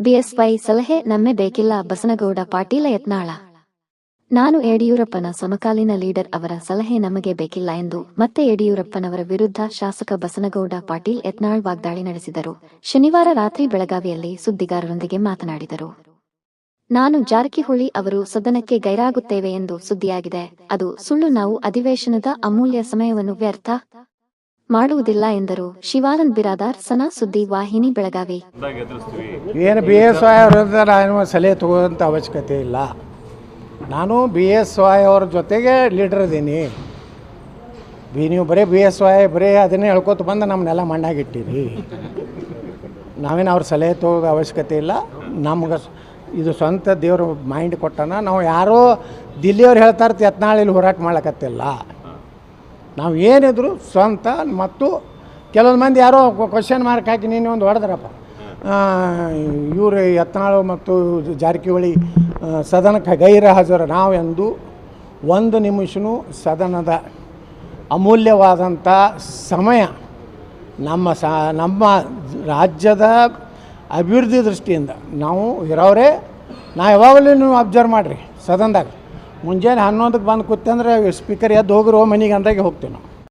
BSY ಸಲಹೆ ನಮ್ಮೆ ಬೇಕಿಲ್ಲ ಬಸನಗೌಡ ಪಾಟೀಲ ಯತ್ನಾಳ. ನಾನು ಯಡಿಯೂರಪ್ಪನ ಸಮಕಾಲೀನ ಲೀಡರ್ ಅವರ ಸಲಹೆ ನಮಗೆ ಬೇಕಿಲ್ಲ ಎಂದು ಮತ್ತೆ ಯಡಿಯೂರಪ್ಪನವರ ವಿರುದ್ಧ ಶಾಸಕ ಬಸನಗೌಡ ಪಾಟೀಲ್ ಯತ್ನಾಳ್ ವಾಗ್ದಾಳಿ ನಡೆಸಿದರು. ಶನಿವಾರ ರಾತ್ರಿ ಬೆಳಗಾವಿಯಲ್ಲಿ ಸುದ್ದಿಗಾರರೊಂದಿಗೆ ಮಾತನಾಡಿದರು. ನಾನು ಜಾರಕಿಹೊಳಿ ಅವರು ಸದನಕ್ಕೆ ಗೈರಾಗುತ್ತೇವೆ ಎಂದು ಸುದ್ದಿಯಾಗಿದೆ. ಅದು ಸುಳ್ಳು ನಾವು ಅಧಿವೇಶನದ ಅಮೂಲ್ಯ ಸಮಯವನ್ನು ವ್ಯರ್ಥ ಮಾಡುವುದಿಲ್ಲ ಎಂದರು. ಶಿವಾನಂದ್ ಬಿರಾದಾರ್, ಸನಾ ಸುದ್ದಿ ವಾಹಿನಿ, ಬೆಳಗಾವಿ. ಏನು ಬಿ ಎಸ್ ವೈ ಅವರಿಂದ ನಾನು ಸಲಹೆ ತಗೋದಂಥ ಅವಶ್ಯಕತೆ ಇಲ್ಲ. ನಾನು ಬಿ ಎಸ್ ವೈ ಅವ್ರ ಜೊತೆಗೆ ಲೀಡರ್ ಇದ್ದೀನಿ ಬಿ ನೀವು ಬರೀ ಬಿ ಎಸ್ ವೈ ಬರೀ ಅದನ್ನೇ ಹೇಳ್ಕೊತ ಬಂದು ನಮ್ಮನ್ನೆಲ್ಲ ಮಣ್ಣಾಗಿಟ್ಟಿರಿ. ನಾವೇನು ಅವ್ರ ಸಲಹೆ ತಗೋದ ಅವಶ್ಯಕತೆ ಇಲ್ಲ. ನಮ್ಗೆ ಇದು ಸ್ವಂತ ದೇವರು ಮೈಂಡ್ ಕೊಟ್ಟನ. ನಾವು ಯಾರೋ ದಿಲ್ಲಿಯವ್ರು ಹೇಳ್ತಾರೆ ಇರ್ತೀವಿ ಇಲ್ಲಿ ಹೋರಾಟ ಮಾಡ್ಲಕತ್ತಿಲ್ಲ ನಾವು ಏನಿದ್ರು ಸ್ವಂತ ಮತ್ತು ಕೆಲವೊಂದು ಮಂದಿ ಯಾರೋ ಕ್ವಶನ್ ಮಾರ್ಕ್ ಹಾಕಿ ನೀನು ಒಂದು ಹೊಡೆದ್ರಪ್ಪ. ಇವರು ಯತ್ನಾಳು ಮತ್ತು ಜಾರಕಿಹೊಳಿ ಸದನಕ್ಕೆ ಗೈರ ಹಾಜರು ನಾವು ಎಂದು ಒಂದು ನಿಮಿಷನೂ ಸದನದ ಅಮೂಲ್ಯವಾದಂಥ ಸಮಯ ನಮ್ಮ ಸ, ನಮ್ಮ ರಾಜ್ಯದ ಅಭಿವೃದ್ಧಿ ದೃಷ್ಟಿಯಿಂದ ನಾವು ಇರೋರೇ, ನಾ ಯಾವಾಗಲೂ ನೀವು ಅಬ್ಸರ್ವ್ ಮಾಡಿರಿ ಸದನದಾಗ. ಮುಂಜಾನೆ ಹನ್ನೊಂದಕ್ಕೆ ಬಂದು ಕೂತಂದ್ರೆ ಸ್ಪೀಕರ್ ಎದ್ದು ಹೋಗಿರೋ ಮನೆಗೆ ಅಂದಾಗೆ ಹೋಗ್ತೀವಿ ನಾವು.